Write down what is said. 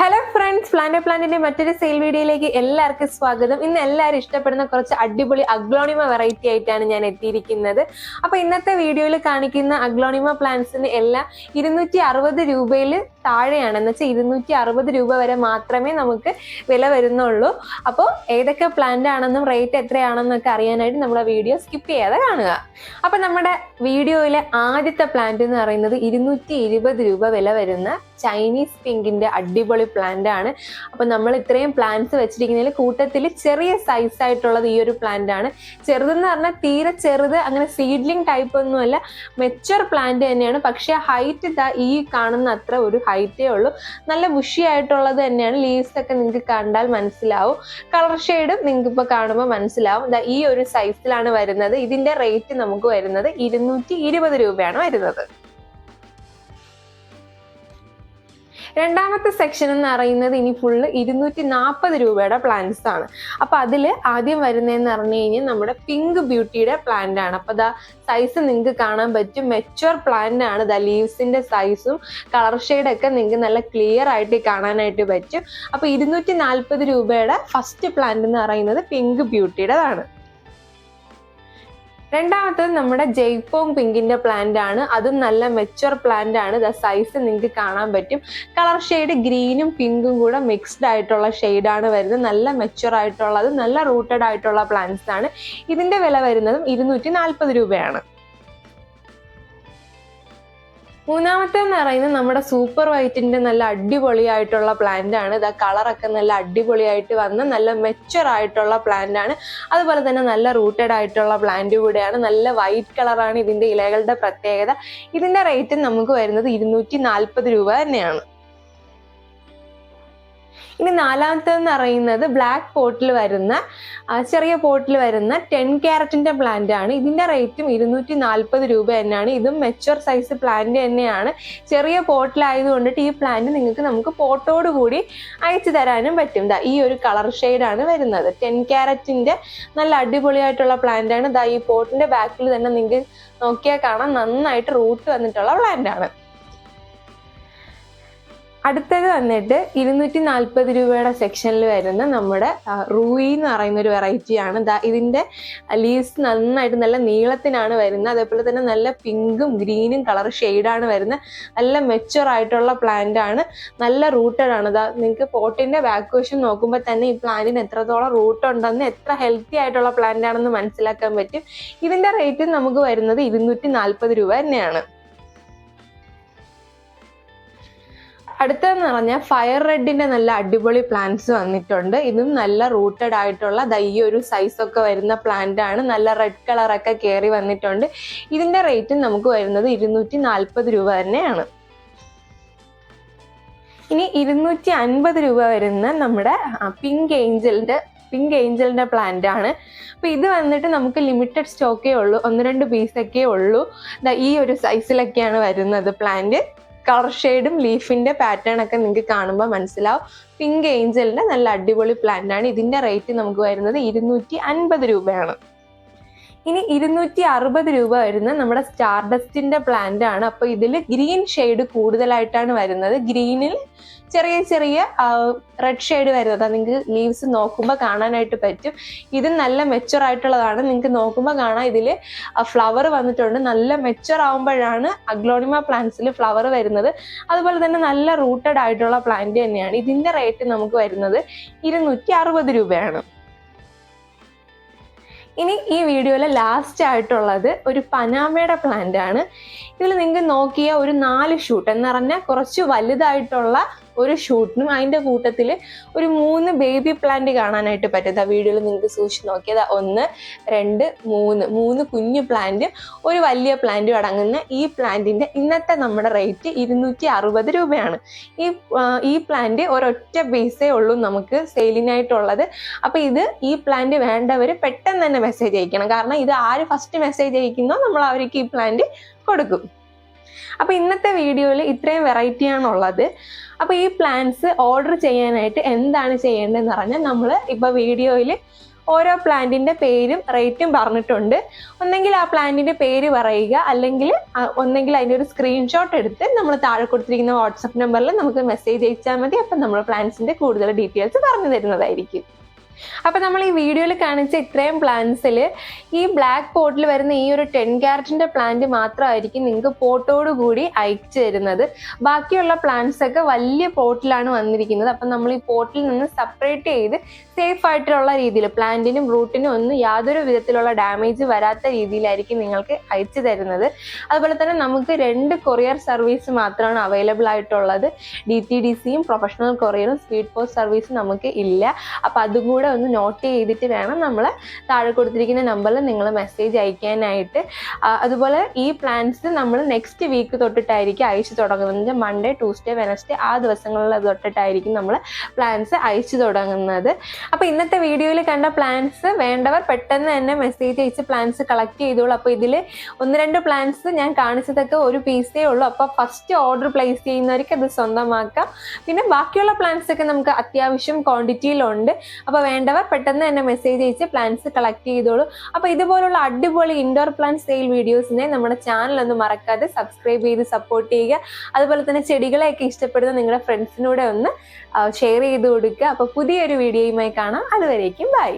Hello friends plant പ്ലാന്റിന്റെ മറ്റൊരു sale വീഡിയോയിലേക്ക് എല്ലാവർക്കും സ്വാഗതം. ഇന്ന് എല്ലാവരും ഇഷ്ടപ്പെടുന്ന കുറച്ച് അടിപൊളി അഗ്ലോണിമ വെറൈറ്റി ആയിട്ടാണ് ഞാൻ എത്തിയിരിക്കുന്നത്. അപ്പൊ ഇന്നത്തെ വീഡിയോയിൽ കാണിക്കുന്ന അഗ്ലോണിമ പ്ലാന്റ്സിന് എല്ലാം ഇരുന്നൂറ്റി അറുപത് രൂപയിൽ താഴെയാണ് എന്ന് വെച്ചാൽ ഇരുന്നൂറ്റി അറുപത് രൂപ വരെ മാത്രമേ നമുക്ക് വില വരുന്നുള്ളൂ. അപ്പോൾ ഏതൊക്കെ പ്ലാന്റ് ആണെന്നും റേറ്റ് എത്രയാണെന്നൊക്കെ അറിയാനായിട്ട് നമ്മുടെ വീഡിയോ സ്കിപ്പ് ചെയ്യാതെ കാണുക. അപ്പൊ നമ്മുടെ വീഡിയോയിലെ ആദ്യത്തെ പ്ലാന്റ് എന്ന് പറയുന്നത് ഇരുന്നൂറ്റി രൂപ വില വരുന്ന ചൈനീസ് പിങ്കിന്റെ അടിപൊളി പ്ലാന്റ് ആണ്. അപ്പൊ നമ്മൾ ഇത്രയും പ്ലാന്റ്സ് വെച്ചിരിക്കുന്നതിൽ കൂട്ടത്തിൽ ചെറിയ സൈസ് ആയിട്ടുള്ളത് ഈ ഒരു പ്ലാന്റ് ആണ്. ചെറുതെന്ന് പറഞ്ഞാൽ തീരെ ചെറുത് അങ്ങനെ സീഡ്ലിംഗ് ടൈപ്പ് ഒന്നുമല്ല മെച്ചുവർ പ്ലാന്റ് തന്നെയാണ്. പക്ഷെ ഹൈറ്റ് ഈ കാണുന്ന അത്ര ഒരു ഹൈറ്റേ ഉള്ളൂ. നല്ല ബുഷി ആയിട്ടുള്ളത് തന്നെയാണ്. ലീവ്സ് ഒക്കെ നിങ്ങൾക്ക് കണ്ടാൽ മനസ്സിലാവും. കളർ ഷെയ്ഡും നിങ്ങൾക്ക് ഇപ്പോൾ കാണുമ്പോൾ മനസ്സിലാവും. ഈ ഒരു സൈസിലാണ് വരുന്നത്. ഇതിന്റെ റേറ്റ് നമുക്ക് വരുന്നത് ഇരുന്നൂറ്റി രൂപയാണ് വരുന്നത്. രണ്ടാമത്തെ സെക്ഷൻ എന്ന് പറയുന്നത് ഇനി ഫുള്ള് ഇരുന്നൂറ്റി നാൽപ്പത് രൂപയുടെ പ്ലാന്റ്സ് ആണ്. അപ്പൊ അതിൽ ആദ്യം വരുന്നതെന്ന് പറഞ്ഞു കഴിഞ്ഞാൽ നമ്മുടെ പിങ്ക് ബ്യൂട്ടിയുടെ പ്ലാന്റ് ആണ്. അപ്പൊ ദാ സൈസ് നിങ്ങൾക്ക് കാണാൻ പറ്റും. മെച്ചുവർ പ്ലാന്റ് ആണ്. ദാ ലീവ്സിന്റെ സൈസും കളർ ഒക്കെ നിങ്ങൾക്ക് നല്ല ക്ലിയർ ആയിട്ട് കാണാനായിട്ട് പറ്റും. അപ്പൊ ഇരുന്നൂറ്റി നാൽപ്പത് രൂപയുടെ ഫസ്റ്റ് പ്ലാന്റ് എന്ന് പറയുന്നത് പിങ്ക് ബ്യൂട്ടിയുടേതാണ് രണ്ടാമത്തത് നമ്മുടെ ജയ്പോങ് പിങ്കിന്റെ പ്ലാന്റ് ആണ്. അതും നല്ല മെച്ചുവർ പ്ലാന്റ് ആണ്. ദ സൈസ് നിങ്ങൾക്ക് കാണാൻ പറ്റും. കളർ ഷെയ്ഡ് ഗ്രീനും പിങ്കും കൂടെ മിക്സ്ഡ് ആയിട്ടുള്ള ഷെയ്ഡാണ് വരുന്നത്. നല്ല മെച്ചുവർ ആയിട്ടുള്ളത് നല്ല റൂട്ടഡ് ആയിട്ടുള്ള പ്ലാന്റ്സ് ആണ്. ഇതിന്റെ വില വരുന്നതും ഇരുന്നൂറ്റി നാൽപ്പത് രൂപയാണ്. മൂന്നാമത്തെ എന്ന് പറയുന്നത് നമ്മുടെ സൂപ്പർ വൈറ്റിന്റെ നല്ല അടിപൊളിയായിട്ടുള്ള പ്ലാന്റ് ആണ്. ഇതാ കളറൊക്കെ നല്ല അടിപൊളിയായിട്ട് വന്ന് നല്ല മെച്ചർ ആയിട്ടുള്ള പ്ലാന്റ് ആണ്. അതുപോലെ തന്നെ നല്ല റൂട്ടഡ് ആയിട്ടുള്ള പ്ലാന്റ് കൂടെയാണ്. നല്ല വൈറ്റ് കളറാണ് ഇതിന്റെ ഇലകളുടെ പ്രത്യേകത. ഇതിന്റെ റേറ്റ് നമുക്ക് വരുന്നത് ഇരുന്നൂറ്റി നാൽപ്പത് രൂപ തന്നെയാണ്. ഇനി നാലാമത്തെന്ന് പറയുന്നത് ബ്ലാക്ക് പോട്ടിൽ വരുന്ന ചെറിയ പോട്ടിൽ വരുന്ന ടെൻ ക്യാരറ്റിന്റെ പ്ലാന്റ് ആണ്. ഇതിന്റെ റേറ്റും ഇരുന്നൂറ്റി നാൽപ്പത് രൂപ തന്നെയാണ്. ഇതും മെച്ചുവർ സൈസ് പ്ലാന്റ് തന്നെയാണ്. ചെറിയ പോട്ടിലായതുകൊണ്ടിട്ട് ഈ പ്ലാന്റ് നിങ്ങൾക്ക് നമുക്ക് പോട്ടോട് കൂടി അയച്ചു തരാനും പറ്റും. ദാ ഈ ഒരു കളർ ആണ് വരുന്നത്. ടെൻ ക്യാരറ്റിന്റെ നല്ല അടിപൊളിയായിട്ടുള്ള പ്ലാന്റ് ആണ്. ദാ ഈ പോട്ടിന്റെ ബാക്കിൽ തന്നെ നിങ്ങൾക്ക് നോക്കിയാൽ കാണാം. നന്നായിട്ട് റൂട്ട് വന്നിട്ടുള്ള പ്ലാന്റ് ആണ്. അടുത്തത് വന്നിട്ട് ഇരുന്നൂറ്റി നാൽപ്പത് രൂപയുടെ സെക്ഷനിൽ വരുന്ന നമ്മുടെ റൂയി എന്ന് പറയുന്ന ഒരു വെറൈറ്റിയാണ് ദാ ഇതിന്റെ ലീവ്സ് നന്നായിട്ട് നല്ല നീളത്തിനാണ് വരുന്നത്. അതേപോലെ തന്നെ നല്ല പിങ്കും ഗ്രീനും കളർ ഷെയ്ഡാണ് വരുന്നത്. നല്ല മെച്ചുവർ ആയിട്ടുള്ള പ്ലാന്റ് ആണ്. നല്ല റൂട്ടഡ് ആണ്. ദാ നിങ്ങൾക്ക് പോട്ടിന്റെ ബാക്ക് വശം നോക്കുമ്പോൾ തന്നെ ഈ പ്ലാന്റിന് എത്രത്തോളം റൂട്ട് ഉണ്ടെന്ന് എത്ര ഹെൽത്തി ആയിട്ടുള്ള പ്ലാന്റ് ആണെന്ന് മനസ്സിലാക്കാൻ പറ്റും. ഇതിന്റെ റേറ്റ് നമുക്ക് വരുന്നത് ഇരുന്നൂറ്റി നാൽപ്പത് രൂപ തന്നെയാണ്. അടുത്തതെന്ന് പറഞ്ഞാൽ ഫയർ റെഡിന്റെ നല്ല അടിപൊളി പ്ലാന്റ്സ് വന്നിട്ടുണ്ട്. ഇതും നല്ല റൂട്ടഡ് ആയിട്ടുള്ള ദാ ഒരു സൈസ് ഒക്കെ വരുന്ന പ്ലാന്റ് ആണ്. നല്ല റെഡ് കളർ ഒക്കെ കയറി വന്നിട്ടുണ്ട്. ഇതിന്റെ റേറ്റ് നമുക്ക് വരുന്നത് ഇരുന്നൂറ്റി നാൽപ്പത് രൂപ തന്നെയാണ്. ഇനി ഇരുന്നൂറ്റി അൻപത് രൂപ വരുന്ന നമ്മുടെ പിങ്ക് ഏഞ്ചലിന്റെ പിങ്ക് ഏഞ്ചലിന്റെ പ്ലാന്റ് ആണ്. അപ്പൊ ഇത് വന്നിട്ട് നമുക്ക് ലിമിറ്റഡ് സ്റ്റോക്കേ ഉള്ളൂ. ഒന്ന് രണ്ട് പീസൊക്കെ ഉള്ളൂ. ഈ ഒരു സൈസിലൊക്കെയാണ് വരുന്നത് പ്ലാന്റ് കളർ ഷെയ്ഡും ലീഫിന്റെ പാറ്റേൺ ഒക്കെ നിങ്ങൾക്ക് കാണുമ്പോൾ മനസ്സിലാവും. പിങ്ക് ഏഞ്ചലിന്റെ നല്ല അടിപൊളി പ്ലാന്റ് ആണ്. ഇതിന്റെ റേറ്റ് നമുക്ക് വരുന്നത് ഇരുന്നൂറ്റി അൻപത് രൂപയാണ്. ഇനി ഇരുന്നൂറ്റി അറുപത് രൂപ വരുന്ന നമ്മുടെ സ്റ്റാർഡസ്റ്റിന്റെ പ്ലാന്റ് ആണ്. അപ്പൊ ഇതിൽ ഗ്രീൻ ഷെയ്ഡ് കൂടുതലായിട്ടാണ് വരുന്നത്. ഗ്രീനിൽ ചെറിയ ചെറിയ റെഡ് ഷെയ്ഡ് വരുന്നത് നിങ്ങൾക്ക് ലീവ്സ് നോക്കുമ്പോൾ കാണാനായിട്ട് പറ്റും. ഇത് നല്ല മെച്ചുർ ആയിട്ടുള്ളതാണ്. നിങ്ങൾക്ക് നോക്കുമ്പോൾ കാണാം ഇതിൽ ഫ്ലവർ വന്നിട്ടുണ്ട്. നല്ല മെച്ചുർ ആകുമ്പോഴാണ് അഗ്ലോണിമ പ്ലാന്റ്സിൽ ഫ്ലവർ വരുന്നത്. അതുപോലെ തന്നെ നല്ല റൂട്ടഡ് ആയിട്ടുള്ള പ്ലാന്റ് തന്നെയാണ്. ഇതിന്റെ റേറ്റ് നമുക്ക് വരുന്നത് ഇരുന്നൂറ്റി അറുപത് രൂപയാണ്. ഇനി ഈ വീഡിയോയിലെ ലാസ്റ്റ് ആയിട്ടുള്ളത് ഒരു പനാമയുടെ പ്ലാന്റ് ആണ്. ഇതിൽ നിങ്ങൾക്ക് നോക്കിയ ഒരു നാല് ഷൂട്ട് എന്ന് പറഞ്ഞാൽ കുറച്ച് വലുതായിട്ടുള്ള ഒരു ഷൂട്ടിനും അതിന്റെ കൂട്ടത്തിൽ ഒരു മൂന്ന് ബേബി പ്ലാന്റ് കാണാനായിട്ട് പറ്റും. ആ വീഡിയോയിൽ നിങ്ങൾക്ക് സൂക്ഷിച്ച് നോക്കിയത് ഒന്ന് രണ്ട് മൂന്ന്. മൂന്ന് കുഞ്ഞു പ്ലാന്റും ഒരു വലിയ പ്ലാന്റും അടങ്ങുന്ന ഈ പ്ലാന്റിന്റെ ഇന്നത്തെ നമ്മുടെ റേറ്റ് ഇരുന്നൂറ്റി അറുപത് രൂപയാണ്. ഈ ഈ പ്ലാന്റ് ഒരൊറ്റ പീസേ ഉള്ളൂ നമുക്ക് സെയിലിനായിട്ടുള്ളത് അപ്പോൾ ഇത് ഈ പ്ലാന്റ് വേണ്ടവർ പെട്ടെന്ന് തന്നെ മെസ്സേജ് അയക്കണം. കാരണം ഇത് ആര് ഫസ്റ്റ് മെസ്സേജ് അയക്കുന്നോ നമ്മൾ അവർക്ക് ഈ പ്ലാന്റ് കൊടുക്കും. അപ്പൊ ഇന്നത്തെ വീഡിയോയിൽ ഇത്രയും വെറൈറ്റിയാണുള്ളത് അപ്പോൾ അപ്പൊ ഈ പ്ലാന്റ്സ് ഓർഡർ ചെയ്യാനായിട്ട് എന്താണ് ചെയ്യേണ്ടതെന്ന് പറഞ്ഞാൽ നമ്മൾ ഇപ്പോൾ വീഡിയോയിൽ ഓരോ പ്ലാന്റിന്റെ പേരും റേറ്റും പറഞ്ഞിട്ടുണ്ട്. ഒന്നെങ്കിൽ ആ പ്ലാന്റിന്റെ പേര് പറയുക. അല്ലെങ്കിൽ ഒന്നെങ്കിൽ അതിന്റെ ഒരു സ്ക്രീൻഷോട്ട് എടുത്ത് നമ്മൾ താഴെ കൊടുത്തിരിക്കുന്ന വാട്സപ്പ് നമ്പറിൽ നമുക്ക് മെസ്സേജ് അയച്ചാൽ മതി. അപ്പം നമ്മൾ പ്ലാന്റ്സിന്റെ കൂടുതൽ ഡീറ്റെയിൽസ് പറഞ്ഞു തരുന്നതായിരിക്കും. അപ്പൊ നമ്മൾ ഈ വീഡിയോയിൽ കാണിച്ച ഇത്രയും പ്ലാന്റ്സിൽ ഈ ബ്ലാക്ക് പോട്ടിൽ വരുന്ന ഈ ഒരു ടെൻ ക്യാരറ്റിന്റെ പ്ലാന്റ് മാത്രമായിരിക്കും നിങ്ങൾക്ക് പോട്ടോട് കൂടി അയച്ചു തരുന്നത്. ബാക്കിയുള്ള പ്ലാന്റ്സ് ഒക്കെ വലിയ പോട്ടിലാണ് വന്നിരിക്കുന്നത്. അപ്പം നമ്മൾ ഈ പോട്ടിൽ നിന്ന് സെപ്പറേറ്റ് ചെയ്ത് സേഫ് ആയിട്ടുള്ള രീതിയിൽ പ്ലാന്റിനും റൂട്ടിനും ഒന്നും യാതൊരു വിധത്തിലുള്ള ഡാമേജ് വരാത്ത രീതിയിലായിരിക്കും നിങ്ങൾക്ക് അയച്ചു തരുന്നത്. അതുപോലെ തന്നെ നമുക്ക് രണ്ട് കൊറിയർ സർവീസ് മാത്രമാണ് അവൈലബിൾ ആയിട്ടുള്ളത്. ഡി ടി ഡി സിയും പ്രൊഫഷണൽ കൊറിയറും സ്പീഡ് പോസ്റ്റ് സർവീസും നമുക്ക് ഇല്ല. അപ്പം അതും കൂടെ ഒന്ന് നോട്ട് ചെയ്തിട്ട് വേണം നമ്മൾ താഴെ കൊടുത്തിരിക്കുന്ന നമ്പറിൽ നിങ്ങൾ മെസ്സേജ് അയക്കാനായിട്ട്. അതുപോലെ ഈ പ്ലാൻസ് നമ്മൾ നെക്സ്റ്റ് വീക്ക് തൊട്ടിട്ടായിരിക്കും അയച്ചു തുടങ്ങുന്നത്. മൺഡേ ട്യൂസ്ഡേ വെനസ്ഡേ ആ ദിവസങ്ങളിൽ തൊട്ടിട്ടായിരിക്കും നമ്മൾ പ്ലാൻസ് അയച്ചു തുടങ്ങുന്നത്. അപ്പോൾ ഇന്നത്തെ വീഡിയോയിൽ കണ്ട പ്ലാൻസ് വേണ്ടവർ പെട്ടെന്ന് തന്നെ മെസ്സേജ് അയച്ച് പ്ലാൻസ് കളക്ട് ചെയ്തോളൂ. അപ്പോൾ ഇതിൽ ഒന്ന് രണ്ട് പ്ലാൻസ് ഞാൻ കാണിച്ചതൊക്കെ ഒരു പീസേ ഉള്ളൂ. അപ്പോൾ ഫസ്റ്റ് ഓർഡർ പ്ലേസ് ചെയ്യുന്നവർക്ക് അത് സ്വന്തമാക്കാം. പിന്നെ ബാക്കിയുള്ള പ്ലാൻസ് ഒക്കെ നമുക്ക് അത്യാവശ്യം ക്വാണ്ടിറ്റിയിലുണ്ട് അപ്പോൾ വേണ്ടവർ പെട്ടെന്ന് തന്നെ മെസ്സേജ് അയച്ച് പ്ലാന്റ്സ് കളക്ട് ചെയ്തോളൂ. അപ്പോൾ ഇതുപോലുള്ള അടിപൊളി ഇൻഡോർ പ്ലാന്റ് സെയിൽ വീഡിയോസിനെ നമ്മുടെ ചാനൽ ഒന്ന് മറക്കാതെ സബ്സ്ക്രൈബ് ചെയ്ത് സപ്പോർട്ട് ചെയ്യുക. അതുപോലെ തന്നെ ചെടികളെയൊക്കെ ഇഷ്ടപ്പെടുന്ന നിങ്ങളുടെ ഫ്രണ്ട്സിനൂടെ ഒന്ന് ഷെയർ ചെയ്ത് കൊടുക്കുക. അപ്പോൾ പുതിയൊരു വീഡിയോയുമായി കാണാം. അതുവരേക്കും ബൈ